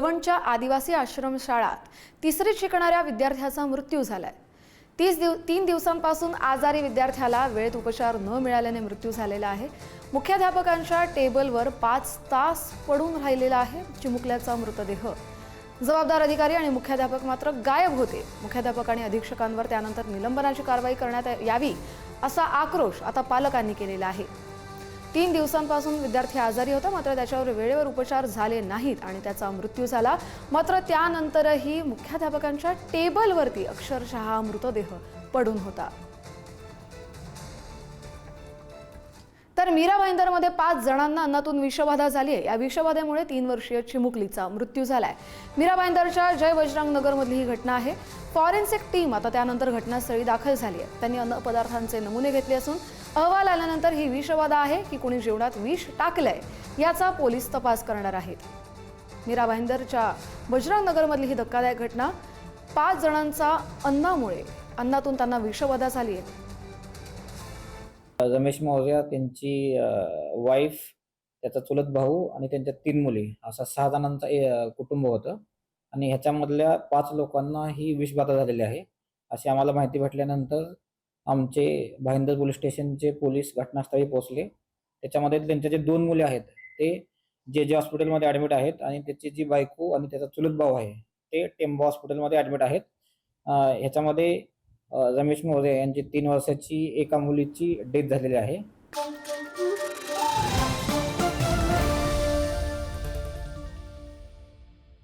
वळवणच्या आदिवासी आश्रमशाळात तिसरीत शिकणाऱ्या विद्यार्थ्याचा मृत्यू झालाय. तीस दिव तीन दिवसांपासून आजारी विद्यार्थ्याला वेळेत उपचार न मिळाल्याने मृत्यू झालेला आहे. मुख्याध्यापकांच्या टेबलवर पाच तास पडून राहिलेला आहे चिमुकल्याचा मृतदेह. जबाबदार अधिकारी आणि मुख्याध्यापक मात्र गायब होते. मुख्याध्यापक आणि अधीक्षकांवर त्यानंतर निलंबनाची कारवाई करण्यात यावी असा आक्रोश आता पालकांनी केलेला आहे. तीन दिवसांपासून विद्यार्थी आजारी होता मात्र त्याच्यावर वेळेवर उपचार झाले नाहीत आणि त्याचा मृत्यू झाला. मात्र त्यानंतरही मुख्याध्यापकांच्या टेबलवरती अक्षरशः मृतदेह पडून होता. तर मीरा भाईंदरमध्ये पाच जणांना अन्नातून विषबाधा झाली आहे. या विषबाधेमुळे तीन वर्षीय चिमुकलीचा मृत्यू झालाय. मीरा भाईंदरच्या जय बजरंग नगरमधली ही घटना आहे. फॉरेन्सिक टीम आता त्यानंतर घटनास्थळी दाखल झाली आहे. त्यांनी अन्न पदार्थांचे नमुने घेतले असून अहवाल आल्यानंतर ही विषबाधा आहे की कुणी जेवणात विष टाकलंय याचा पोलीस तपास करणार आहेत. मीरा भाईंदरच्या बजरंग नगरमधली ही धक्कादायक घटना पाच जणांचा अन्नामुळे अन्नातून त्यांना विषबाधा झाली आहे. रमेश मौर्या त्यांची वाईफ त्याचा चुलत भाऊ आणि त्यांच्या तीन मुली असा सहा जणांचा कुटुंब होतं. आणि ह्याच्यामधल्या पाच लोकांना ही विषबाधा झालेली आहे. अशी आम्हाला माहिती भेटल्यानंतर आमचे भाईंदर पोलीस स्टेशनचे पोलीस घटनास्थळी पोहोचले. त्याच्यामध्ये त्यांच्या जे दोन मुले आहेत ते जे जे हॉस्पिटलमध्ये ॲडमिट आहेत आणि त्याची जी बायको आणि त्याचा चुलत भाऊ आहे ते टेम्बो हॉस्पिटलमध्ये ॲडमिट आहेत. ह्याच्यामध्ये रमेश मोरे यांची तीन वर्षाची एका मुलीची डेथ झालेली आहे.